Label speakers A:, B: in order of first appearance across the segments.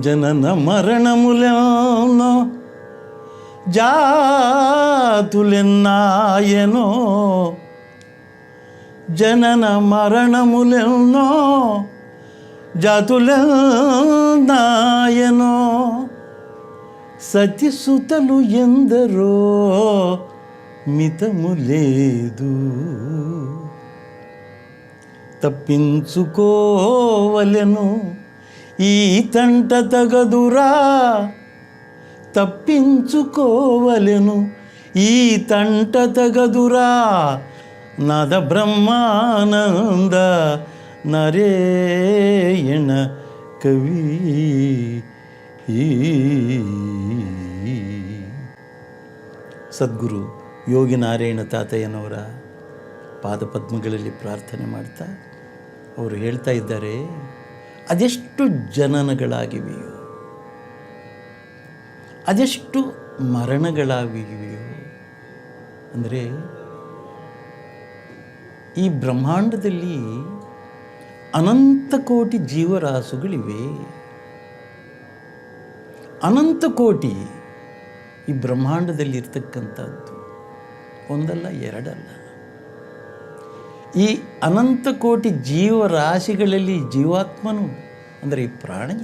A: జనన మరణములను జాతులెన్నాయనో జనన మరణములెన్నో జాతులెన్నాయనో సతిసుతలు ఎందరో మితము లేదు. తప్పించుకోవలెను ఈ తంట తగదురా తప్పించుకోవలెను ఈ తంట తగదురా నద బ్రహ్మానంద నరేయణ కవి ಸದ್ಗುರು ಯೋಗಿ ನಾರಾಯಣ ತಾತಯ್ಯನವರ ಪಾದಪದ್ಮಗಳಲ್ಲಿ ಪ್ರಾರ್ಥನೆ ಮಾಡ್ತಾ ಅವರು ಹೇಳ್ತಾ ಇದ್ದಾರೆ ಅದೆಷ್ಟು ಜನನಗಳಾಗಿವೆಯೋ, ಅದೆಷ್ಟು ಮರಣಗಳಾಗಿವೆಯೋ, ಅಂದರೆ ಈ ಬ್ರಹ್ಮಾಂಡದಲ್ಲಿ ಅನಂತ ಕೋಟಿ ಜೀವರಾಸುಗಳಿವೆ. ಅನಂತ ಕೋಟಿ ಈ ಬ್ರಹ್ಮಾಂಡದಲ್ಲಿ ಇರ್ತಕ್ಕಂಥದ್ದು ಒಂದಲ್ಲ ಎರಡಲ್ಲ. ಈ ಅನಂತ ಕೋಟಿ ಜೀವರಾಶಿಗಳಲ್ಲಿ ಜೀವಾತ್ಮನು, ಅಂದರೆ ಈ ಪ್ರಾಣಿ,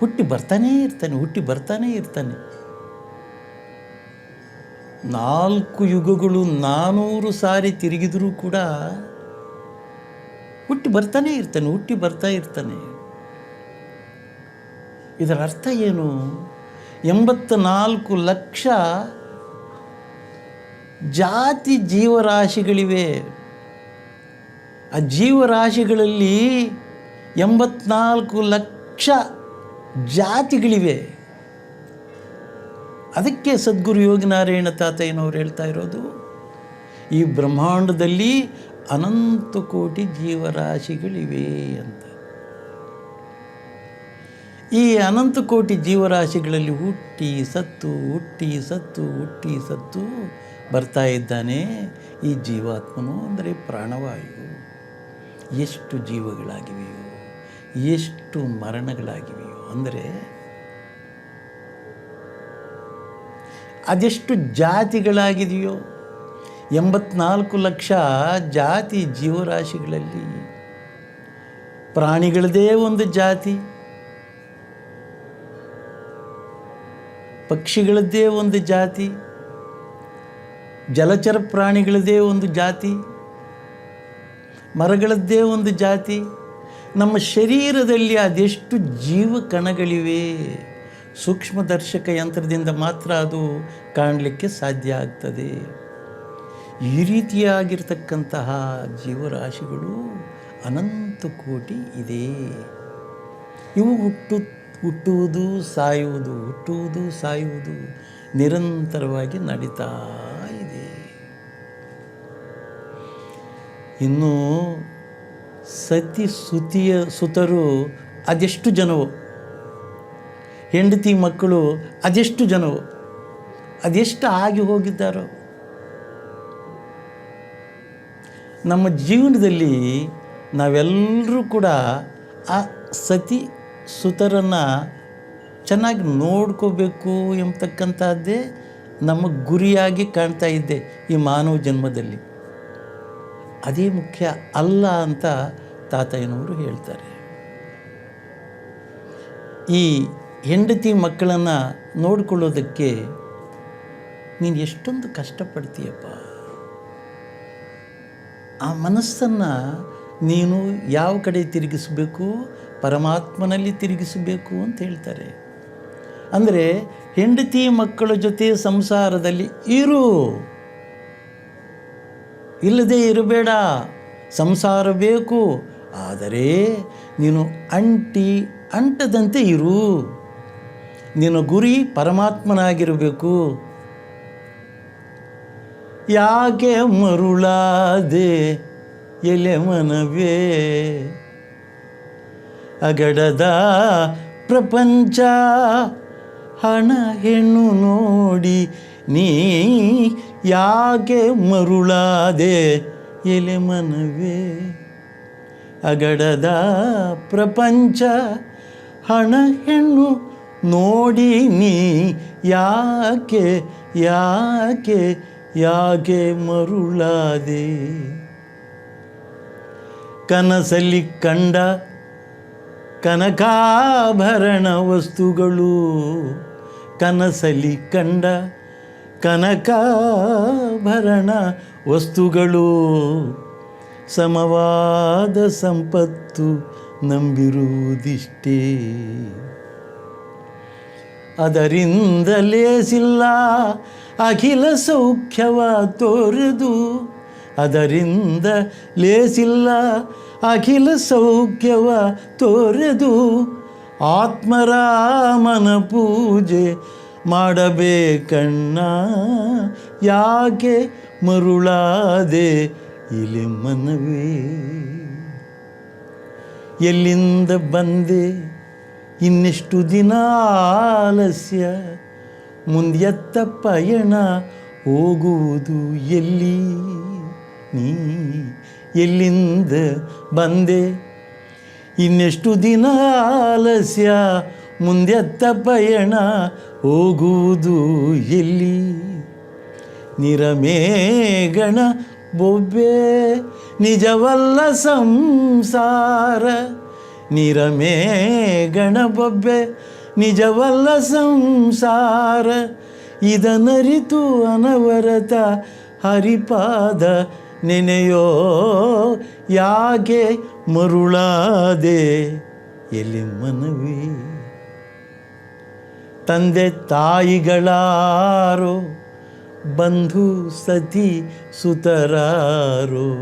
A: ಹುಟ್ಟಿ ಬರ್ತಾನೇ ಇರ್ತಾನೆ, ಹುಟ್ಟಿ ಬರ್ತಾನೇ ಇರ್ತಾನೆ. ನಾಲ್ಕು ಯುಗಗಳು ನಾನೂರು ಸಾರಿ ತಿರುಗಿದರೂ ಕೂಡ ಹುಟ್ಟಿ ಬರ್ತಾನೇ ಇರ್ತಾನೆ, ಹುಟ್ಟಿ ಬರ್ತಾ ಇರ್ತಾನೆ. ಇದರ ಅರ್ಥ ಏನು? ಎಂಬತ್ತ ನಾಲ್ಕು ಲಕ್ಷ ಜಾತಿ ಜೀವರಾಶಿಗಳಿವೆ. ಆ ಜೀವರಾಶಿಗಳಲ್ಲಿ ಎಂಬತ್ನಾಲ್ಕು ಲಕ್ಷ ಜಾತಿಗಳಿವೆ. ಅದಕ್ಕೆ ಸದ್ಗುರು ಯೋಗಿನಾರಾಯಣ ತಾತಯ್ಯನವರು ಹೇಳ್ತಾ ಇರೋದು, ಈ ಬ್ರಹ್ಮಾಂಡದಲ್ಲಿ ಅನಂತ ಕೋಟಿ ಜೀವರಾಶಿಗಳಿವೆ ಅಂತ. ಈ ಅನಂತ ಕೋಟಿ ಜೀವರಾಶಿಗಳಲ್ಲಿ ಹುಟ್ಟಿ ಸತ್ತು ಹುಟ್ಟಿ ಸತ್ತು ಹುಟ್ಟಿ ಸತ್ತು ಬರ್ತಾ ಇದ್ದಾನೆ, ಈ ಜೀವಾತ್ಮನು ಅಂದರೆ ಪ್ರಾಣವಾಯು. ಎಷ್ಟು ಜೀವಗಳಾಗಿವೆಯೋ, ಎಷ್ಟು ಮರಣಗಳಾಗಿವೆಯೋ, ಅಂದರೆ ಅದೆಷ್ಟು ಜಾತಿಗಳಾಗಿದೆಯೋ, ಎಂಬತ್ನಾಲ್ಕು ಲಕ್ಷ ಜಾತಿ ಜೀವರಾಶಿಗಳಲ್ಲಿ ಪ್ರಾಣಿಗಳದೇ ಒಂದು ಜಾತಿ, ಪಕ್ಷಿಗಳದ್ದೇ ಒಂದು ಜಾತಿ ಜಲಚರ ಪ್ರಾಣಿಗಳದ್ದೇ ಒಂದು ಜಾತಿ, ಮರಗಳದ್ದೇ ಒಂದು ಜಾತಿ. ನಮ್ಮ ಶರೀರದಲ್ಲಿ ಅದೆಷ್ಟು ಜೀವ ಕಣಗಳಿವೆ? ಸೂಕ್ಷ್ಮದರ್ಶಕ ಯಂತ್ರದಿಂದ ಮಾತ್ರ ಅದು ಕಾಣಲಿಕ್ಕೆ ಸಾಧ್ಯ ಆಗ್ತದೆ. ಈ ರೀತಿಯಾಗಿರ್ತಕ್ಕಂತಹ ಜೀವರಾಶಿಗಳು ಅನಂತ ಕೋಟಿ ಇದೆ. ಇವು ಹುಟ್ಟು, ಹುಟ್ಟುವುದು, ಸಾಯುವುದು ಹುಟ್ಟುವುದು, ಸಾಯುವುದು ನಿರಂತರವಾಗಿ ನಡೀತಾ ಇನ್ನು ಸತಿ ಸುತಿಯ ಸುತರು ಅದೆಷ್ಟು ಜನವು? ಹೆಂಡತಿ ಮಕ್ಕಳು ಅದೆಷ್ಟು ಜನವು? ಅದೆಷ್ಟು ಆಗಿ ಹೋಗಿದ್ದಾರೋ? ನಮ್ಮ ಜೀವನದಲ್ಲಿ ನಾವೆಲ್ಲರೂ ಕೂಡ ಆ ಸತಿ ಸುತರನ್ನು ಚೆನ್ನಾಗಿ ನೋಡ್ಕೋಬೇಕು ಎಂಬತಕ್ಕಂಥದ್ದೇ ನಮ್ಮ ಗುರಿಯಾಗಿ ಕಾಣ್ತಾ ಇದ್ದೆ ಈ ಮಾನವ ಜನ್ಮದಲ್ಲಿ. ಅದೇ ಮುಖ್ಯ ಅಲ್ಲ ಅಂತ ತಾತಯ್ಯನವರು ಹೇಳ್ತಾರೆ. ಈ ಹೆಂಡತಿ ಮಕ್ಕಳನ್ನು ನೋಡಿಕೊಳ್ಳೋದಕ್ಕೆ ನೀನು ಎಷ್ಟೊಂದು ಕಷ್ಟಪಡ್ತೀಯಪ್ಪ. ಆ ಮನಸ್ಸನ್ನು ನೀನು ಯಾವ ಕಡೆ ತಿರುಗಿಸಬೇಕು, ಪರಮಾತ್ಮನಲ್ಲಿ ತಿರುಗಿಸಬೇಕು ಅಂತ ಹೇಳ್ತಾರೆ. ಅಂದರೆ ಹೆಂಡತಿ ಮಕ್ಕಳ ಜೊತೆ ಸಂಸಾರದಲ್ಲಿ ಇರು. ಇಲ್ಲದೆ ಇರಬೇಡ. ಸಂಸಾರ ಬೇಕು. ಆದರೆ ನೀನು ಅಂಟಿ ಅಂಟದಂತೆ ಇರು. ನಿನ್ನ ಗುರಿ ಪರಮಾತ್ಮನಾಗಿರಬೇಕು. ಯಾಕೆ ಮರುಳಾದೆ ಎಲೆ ಮನವೇ? ಅಗಡದ ಪ್ರಪಂಚ ಹಣ ಹೆಣ್ಣು ನೋಡಿ ನೀ ಯಾಕೆ ಮರುಳಾದೆ ಎಲೆ ಮನವೇ? ಅಗಡದ ಪ್ರಪಂಚ ಹಣ ಹೆಣ್ಣು ನೋಡಿ ನೀ ಯಾಕೆ ಯಾಕೆ ಯಾಕೆ ಮರುಳಾದೆ? ಕನಸಲ್ಲಿ ಕಂಡ ಕನಕಾಭರಣ ವಸ್ತುಗಳು ಕನಸಲಿ ಕಂಡ ಕನಕಾಭರಣ ವಸ್ತುಗಳು ಸಮವಾದ ಸಂಪತ್ತು ನಂಬಿರುವುದಿಷ್ಟೇ. ಅದರಿಂದ ಲೇಸಿಲ್ಲ ಅಖಿಲ ಸೌಖ್ಯವ ತೋರದು. ಅದರಿಂದ ಲೇಸಿಲ್ಲ ಅಖಿಲ ಸೌಖ್ಯವ ತೋರೆದು. ಆತ್ಮರಾಮನ ಪೂಜೆ ಮಾಡಬೇಕಣ್ಣ. ಯಾಕೆ ಮರುಳಾದೆ ಇಲ್ಲಿ ಮನವೇ? ಎಲ್ಲಿಂದ ಬಂದೆ? ಇನ್ನೆಷ್ಟು ದಿನ ಆಲಸ್ಯ? ಮುಂದೆತ್ತ ಪಯಣ ಹೋಗುವುದು ಎಲ್ಲಿ? ನೀ ಎಲ್ಲಿಂದ ಬಂದೆ? ಇನ್ನೆಷ್ಟು ದಿನ ಆಲಸ್ಯ? ಮುಂದೆತ್ತ ಪಯಣ ಹೋಗುವುದು ಎಲ್ಲಿ? ನಿರಮೇಗಣ ಬೊಬ್ಬೆ, ನಿಜವಲ್ಲ ಸಂಸಾರ. ನಿರಮೇಗಣ ಬೊಬ್ಬೆ, ನಿಜವಲ್ಲ ಸಂಸಾರ. ಇದನರಿತು ಅನವರತ ಹರಿಪಾದ ನೆನೆಯೋ ಯಾಕೆ ಮರುಳಾದೆ ಎಲ್ಲಿ ಮನವಿ? ತಂದೆ ತಾಯಿಗಳಾರು, ಬಂಧು ಸತಿ ಸುತರಾರು.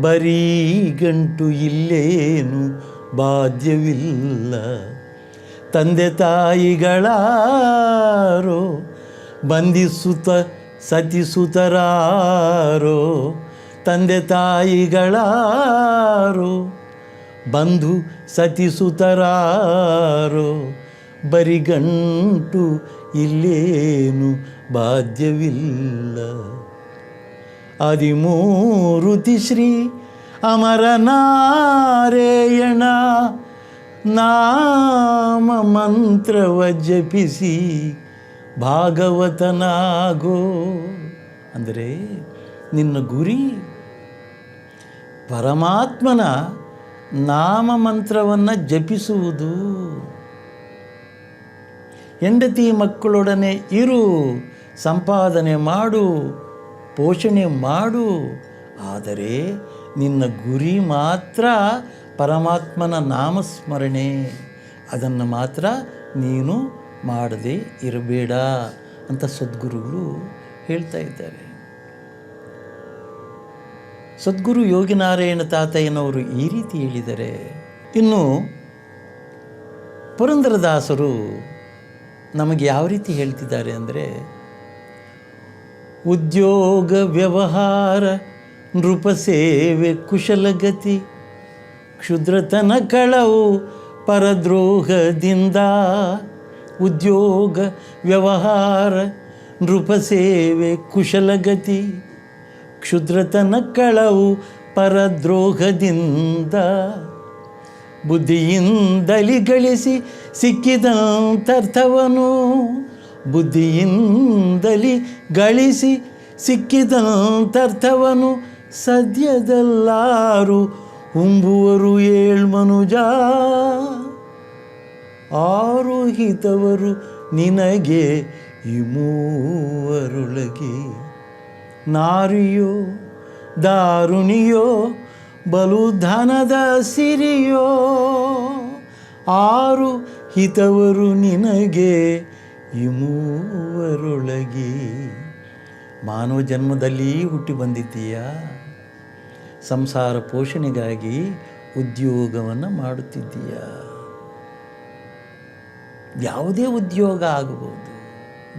A: ಬರೀ ಗಂಟು ಇಲ್ಲೇನು ಬಾಧ್ಯವಿಲ್ಲ. ತಂದೆ ತಾಯಿಗಳಾರು ಬಂಧಿಸುತ್ತ ಸತಿ ಸುತರಾರು. ತಂದೆ ತಾಯಿಗಳಾರು, ಬಂಧು ಸತಿ ಸುತರಾರೋ. ಬರಿಗಂಟು ಇಲ್ಲೇನು ಬಾಧ್ಯವಿಲ್ಲ. ಹದಿಮೂರುತಿ ಶ್ರೀ ಅಮರನಾರೇಯಣ ನಾಮ ಮಂತ್ರವ ಜಪಿಸಿ ಭಾಗವತನಾಗೋ. ಅಂದರೆ ನಿನ್ನ ಗುರಿ ಪರಮಾತ್ಮನ ನಾಮ ಮಂತ್ರವನ್ನು ಜಪಿಸುವುದು. ಹೆಂಡತಿ ಮಕ್ಕಳೊಡನೆ ಇರು, ಸಂಪಾದನೆ ಮಾಡು, ಪೋಷಣೆ ಮಾಡು. ಆದರೆ ನಿನ್ನ ಗುರಿ ಮಾತ್ರ ಪರಮಾತ್ಮನ ನಾಮಸ್ಮರಣೆ. ಅದನ್ನು ಮಾತ್ರ ನೀನು ಮಾಡದೆ ಇರಬೇಡ ಅಂತ ಸದ್ಗುರುಗಳು ಹೇಳ್ತಾ ಇದ್ದಾರೆ. ಸದ್ಗುರು ಯೋಗಿನಾರಾಯಣ ತಾತಯ್ಯನವರು ಈ ರೀತಿ ಹೇಳಿದರೆ, ಇನ್ನು ಪುರಂದರದಾಸರು ನಮಗೆ ಯಾವ ರೀತಿ ಹೇಳ್ತಿದ್ದಾರೆ ಅಂದರೆ, ಉದ್ಯೋಗ, ವ್ಯವಹಾರ, ನೃಪ ಸೇವೆ ಕುಶಲಗತಿ ಕ್ಷುದ್ರತನ ಕಳವು, ಪರದ್ರೋಹದಿಂದ, ಉದ್ಯೋಗ, ವ್ಯವಹಾರ, ನೃಪ ಸೇವೆ ಕುಶಲಗತಿ ಕ್ಷುದ್ರತನ ಕಳವು, ಪರದ್ರೋಹದಿಂದ. ಬುದ್ಧಿಯಿಂದಲಿ ಗಳಿಸಿ ಸಿಕ್ಕಿದಂತರ್ಥವನು. ಬುದ್ಧಿಯಿಂದಲಿ ಗಳಿಸಿ ಸಿಕ್ಕಿದಂತರ್ಥವನು. ಸದ್ಯದಲ್ಲಾರು ಉಂಬುವರು ಏಳ್ಮನುಜ ಆರು ಹಿತವರು ನಿನಗೆ ಈ ಮೂವರೊಳಗೆ ನಾರಿಯೋ ದಾರುಣಿಯೋ ಬಲು ಧನದ ಸಿರಿಯೋ. ಆರು ಹಿತವರು ನಿನಗೆ ಇಮೂವರೊಳಗಿ ಮಾನವ ಜನ್ಮದಲ್ಲಿ ಹುಟ್ಟಿ ಬಂದಿದ್ದೀಯಾ. ಸಂಸಾರ ಪೋಷಣೆಗಾಗಿ ಉದ್ಯೋಗವನ್ನು ಮಾಡುತ್ತಿದ್ದೀಯಾ. ಯಾವುದೇ ಉದ್ಯೋಗ ಆಗಬಹುದು.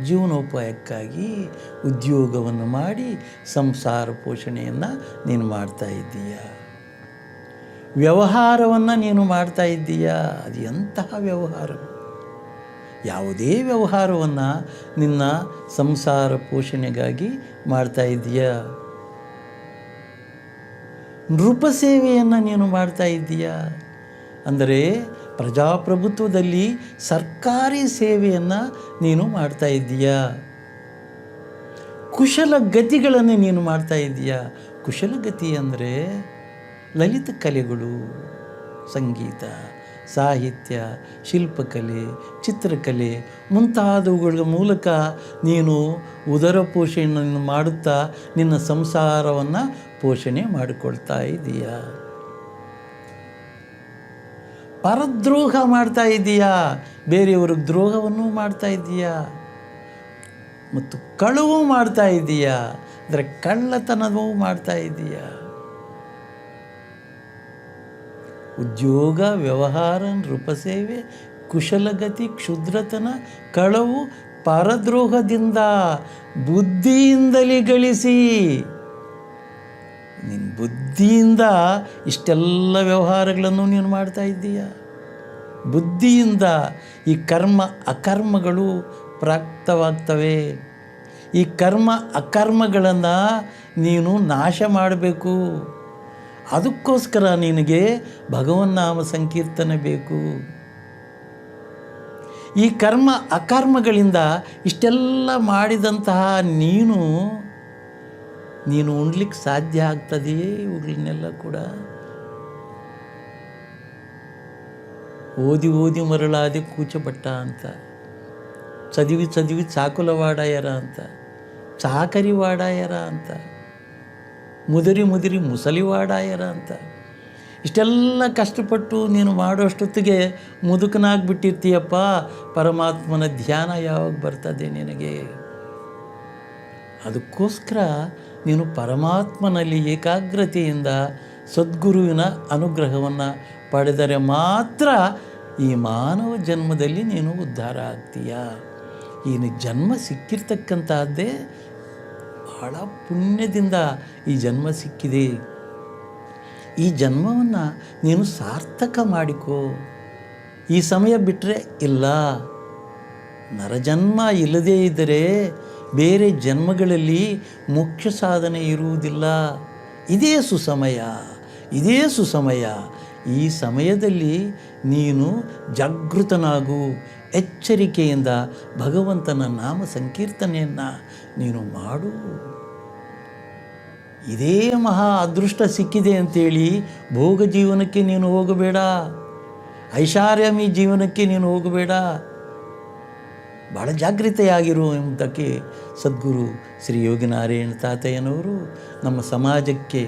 A: ಜೀವನೋಪಾಯಕ್ಕಾಗಿ ಉದ್ಯೋಗವನ್ನು ಮಾಡಿ ಸಂಸಾರ ಪೋಷಣೆಯನ್ನು ನೀನು ಮಾಡ್ತಾ ಇದ್ದೀಯಾ. ವ್ಯವಹಾರವನ್ನು ನೀನು ಮಾಡ್ತಾ ಇದ್ದೀಯಾ? ಅದು ಎಂತಹ ವ್ಯವಹಾರ? ಯಾವುದೇ ವ್ಯವಹಾರವನ್ನು ನಿನ್ನ ಸಂಸಾರ ಪೋಷಣೆಗಾಗಿ ಮಾಡ್ತಾ ಇದ್ದೀಯಾ? ನೃಪ ಸೇವೆಯನ್ನು ನೀನು ಮಾಡ್ತಾ ಇದ್ದೀಯಾ? ಅಂದರೆ ಪ್ರಜಾಪ್ರಭುತ್ವದಲ್ಲಿ ಸರ್ಕಾರಿ ಸೇವೆಯನ್ನು ನೀನು ಮಾಡ್ತಾ ಇದ್ದೀಯಾ? ಕುಶಲಗತಿಗಳನ್ನು ನೀನು ಮಾಡ್ತಾ ಇದ್ದೀಯಾ? ಕುಶಲಗತಿ ಅಂದರೆ ಲಲಿತ ಕಲೆಗಳು, ಸಂಗೀತ, ಸಾಹಿತ್ಯ, ಶಿಲ್ಪಕಲೆ, ಚಿತ್ರಕಲೆ ಮುಂತಾದವುಗಳ ಮೂಲಕ ನೀನು ಉದರ ಪೋಷಣೆಯನ್ನು ಮಾಡುತ್ತಾ ನಿನ್ನ ಸಂಸಾರವನ್ನು ಪೋಷಣೆ ಮಾಡಿಕೊಳ್ತಾ ಇದ್ದೀಯಾ ಪರದ್ರೋಹ ಮಾಡ್ತಾ ಇದ್ದೀಯಾ ಬೇರೆಯವ್ರಿಗೆ ದ್ರೋಹವನ್ನು ಮಾಡ್ತಾ ಇದ್ದೀಯಾ ಮತ್ತು ಕಳುವು ಮಾಡ್ತಾ ಇದ್ದೀಯಾ ಅಂದರೆ ಕಳ್ಳತನವೂ ಮಾಡ್ತಾ ಇದ್ದೀಯಾ ಉದ್ಯೋಗ, ವ್ಯವಹಾರ ನೃಪಸೇವೆ ಕುಶಲಗತಿ, ಕ್ಷುದ್ರತನ, ಕಳವು, ಪರದ್ರೋಹದಿಂದ, ಬುದ್ಧಿಯಿಂದಲೇ ಗಳಿಸಿ. ನಿನ್ನ ಬುದ್ಧಿಯಿಂದ ಇಷ್ಟೆಲ್ಲ ವ್ಯವಹಾರಗಳನ್ನು ನೀನು ಮಾಡ್ತಾ ಇದ್ದೀಯ? ಬುದ್ಧಿಯಿಂದ ಈ ಕರ್ಮ ಅಕರ್ಮಗಳು ಪ್ರಾಪ್ತವಾಗ್ತವೆ. ಈ ಕರ್ಮ ಅಕರ್ಮಗಳನ್ನು ನೀನು ನಾಶ ಮಾಡಬೇಕು. ಅದಕ್ಕೋಸ್ಕರ ನಿನಗೆ ಭಗವನ್ನಾಮ ಸಂಕೀರ್ತನೆ ಬೇಕು. ಈ ಕರ್ಮ ಅಕರ್ಮಗಳಿಂದ ಇಷ್ಟೆಲ್ಲ ಮಾಡಿದಂತಹ ನೀನು ನೀನು ಉಣ್ಲಿಕ್ಕೆ ಸಾಧ್ಯ ಆಗ್ತದೆಯೇ ಇವುಗಳನ್ನೆಲ್ಲ ಕೂಡ. ಓದಿ ಓದಿ ಮರಳಾದೆ ಕೂಚಬಟ್ಟ ಅಂತ. ಚದಿವಿ ಚದಿವಿ ಚಾಕುಲ ವಾಡಾಯರ ಅಂತ. ಚಾಕರಿ ವಾಡಾಯರ ಅಂತ. ಮುದುರಿ ಮುದುರಿ ಮುಸಲಿವಾಡಾಯರ ಅಂತ. ಇಷ್ಟೆಲ್ಲ ಕಷ್ಟಪಟ್ಟು ನೀನು ಮಾಡೋಷ್ಟೊತ್ತಿಗೆ ಮುದುಕನಾಗ್ಬಿಟ್ಟಿರ್ತೀಯಪ್ಪ, ಪರಮಾತ್ಮನ ಧ್ಯಾನ ಯಾವಾಗ ಬರ್ತದೆ ನಿನಗೆ? ಅದಕ್ಕೋಸ್ಕರ ನೀನು ಪರಮಾತ್ಮನಲ್ಲಿ ಏಕಾಗ್ರತೆಯಿಂದ ಸದ್ಗುರುವಿನ ಅನುಗ್ರಹವನ್ನು ಪಡೆದರೆ ಮಾತ್ರ ಈ ಮಾನವ ಜನ್ಮದಲ್ಲಿ ನೀನು ಉದ್ಧಾರ ಆಗ್ತೀಯ? ಈ ಜನ್ಮ ಸಿಕ್ಕಿರ್ತಕ್ಕಂತಹದ್ದೇ ಬಹಳ ಪುಣ್ಯದಿಂದ ಈ ಜನ್ಮ ಸಿಕ್ಕಿದೆ. ಈ ಜನ್ಮವನ್ನು ನೀನು ಸಾರ್ಥಕ ಮಾಡಿಕೋ. ಈ ಸಮಯ ಬಿಟ್ಟರೆ ಇಲ್ಲ. ನರಜನ್ಮ ಇಲ್ಲದೇ ಇದ್ದರೆ ಬೇರೆ ಜನ್ಮಗಳಲ್ಲಿ ಮುಖ್ಯ ಸಾಧನೆ ಇರುವುದಿಲ್ಲ. ಇದೇ ಸುಸಮಯ ಇದೇ ಸುಸಮಯ. ಈ ಸಮಯದಲ್ಲಿ ನೀನು ಜಾಗೃತನಾಗು. ಎಚ್ಚರಿಕೆಯಿಂದ ಭಗವಂತನ ನಾಮ ಸಂಕೀರ್ತನೆಯನ್ನು ನೀನು ಮಾಡು. ಇದೇ ಮಹಾ ಅದೃಷ್ಟ ಸಿಕ್ಕಿದೆ ಅಂತೇಳಿ ಭೋಗ ಜೀವನಕ್ಕೆ ನೀನು ಹೋಗಬೇಡ. ಐಷಾರ್ಯಮಿ ಜೀವನಕ್ಕೆ ನೀನು ಹೋಗಬೇಡ. ಭಾಳ ಜಾಗೃತೆಯಾಗಿರು ಎಂಬುದಕ್ಕೆ ಸದ್ಗುರು ಶ್ರೀ ಯೋಗಿನಾರಾಯಣ ತಾತಯ್ಯನವರು ನಮ್ಮ ಸಮಾಜಕ್ಕೆ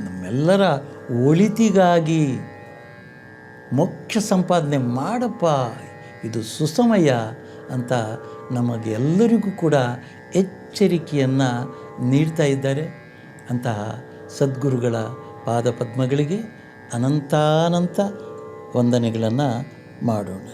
A: ನಮ್ಮೆಲ್ಲರ ಒಳಿತಿಗಾಗಿ ಮೋಕ್ಷ ಸಂಪಾದನೆ ಮಾಡಪ್ಪ, ಇದು ಸುಸಮಯ ಅಂತ ನಮಗೆಲ್ಲರಿಗೂ ಕೂಡ ಎಚ್ಚರಿಕೆಯನ್ನು ನೀಡ್ತಾ ಇದ್ದಾರೆ ಅಂತಹ ಸದ್ಗುರುಗಳ ಪಾದಪದ್ಮಗಳಿಗೆ ಅನಂತಾನಂತ ವಂದನೆಗಳನ್ನು ಮಾಡೋಣ.